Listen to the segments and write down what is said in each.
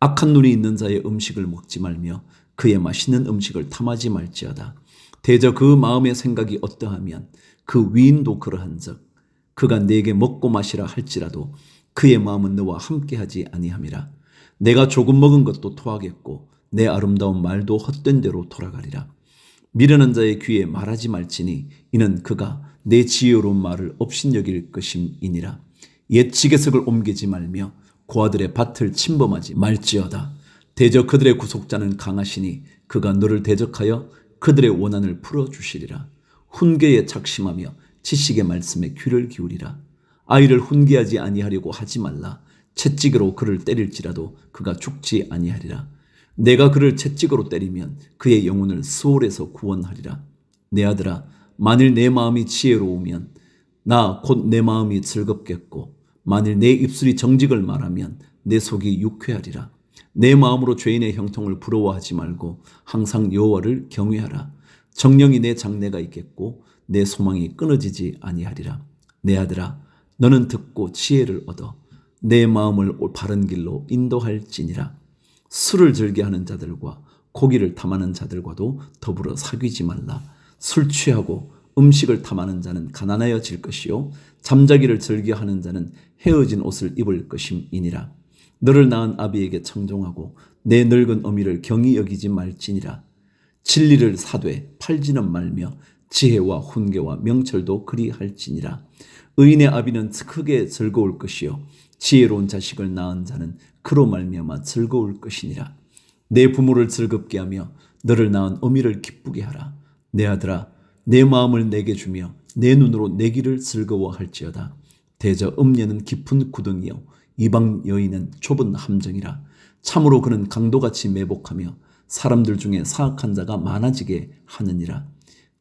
악한 눈이 있는 자의 음식을 먹지 말며 그의 맛있는 음식을 탐하지 말지어다. 대저 그 마음의 생각이 어떠하면 그 위인도 그러한즉 그가 내게 먹고 마시라 할지라도 그의 마음은 너와 함께하지 아니함이라. 내가 조금 먹은 것도 토하겠고 내 아름다운 말도 헛된 대로 돌아가리라. 미련한 자의 귀에 말하지 말지니 이는 그가 내 지혜로운 말을 업신여길 것임이니라. 옛 지게석을 옮기지 말며 고아들의 밭을 침범하지 말지어다. 대저 그들의 구속자는 강하시니 그가 너를 대적하여 그들의 원한을 풀어주시리라. 훈계에 작심하며 지식의 말씀에 귀를 기울이라. 아이를 훈계하지 아니하려고 하지 말라. 채찍으로 그를 때릴지라도 그가 죽지 아니하리라. 내가 그를 채찍으로 때리면 그의 영혼을 수월에서 구원하리라. 내 아들아, 만일 내 마음이 지혜로우면 나 곧 내 마음이 즐겁겠고 만일 내 입술이 정직을 말하면 내 속이 유쾌하리라. 내 마음으로 죄인의 형통을 부러워하지 말고 항상 여호와를 경외하라. 정령이 내 장래가 있겠고 내 소망이 끊어지지 아니하리라. 내 아들아, 너는 듣고 지혜를 얻어 내 마음을 바른 길로 인도할지니라. 술을 즐겨 하는 자들과 고기를 탐하는 자들과도 더불어 사귀지 말라. 술 취하고 음식을 탐하는 자는 가난하여질 것이요 잠자기를 즐겨하는 자는 헤어진 옷을 입을 것임이니라. 너를 낳은 아비에게 청종하고 내 늙은 어미를 경히 여기지 말지니라. 진리를 사되 팔지는 말며 지혜와 훈계와 명철도 그리할지니라. 의인의 아비는 크게 즐거울 것이요 지혜로운 자식을 낳은 자는 그로 말미암아 즐거울 것이니라. 내 부모를 즐겁게 하며 너를 낳은 어미를 기쁘게 하라. 내 아들아 내 마음을 내게 주며 내 눈으로 내 길을 즐거워할지어다. 대저 음녀는 깊은 구덩이요 이방 여인은 좁은 함정이라. 참으로 그는 강도같이 매복하며 사람들 중에 사악한 자가 많아지게 하느니라.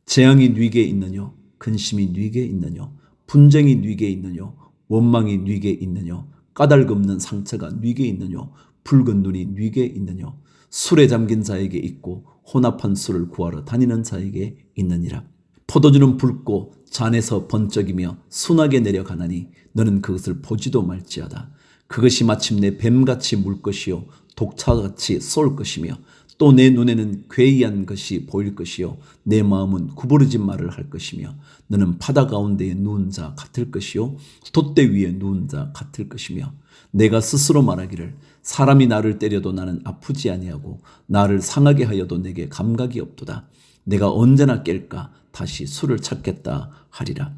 재앙이 뉘게 있느뇨? 근심이 뉘게 있느뇨? 분쟁이 뉘게 있느뇨? 원망이 뉘게 있느뇨? 까닭 없는 상처가 뉘게 있느뇨? 붉은 눈이 뉘게 있느뇨? 술에 잠긴 자에게 있고 혼합한 술을 구하러 다니는 자에게 있느니라. 포도주는 붉고 잔에서 번쩍이며 순하게 내려가나니 너는 그것을 보지도 말지어다. 그것이 마침내 뱀같이 물 것이요 독차같이 쏠 것이며 또 내 눈에는 괴이한 것이 보일 것이요 내 마음은 구부러진 말을 할 것이며 너는 바다 가운데에 누운 자 같을 것이요 돛대 위에 누운 자 같을 것이며 내가 스스로 말하기를 사람이 나를 때려도 나는 아프지 아니하고 나를 상하게 하여도 내게 감각이 없도다 내가 언제나 깰까 다시 술을 찾겠다 하리라.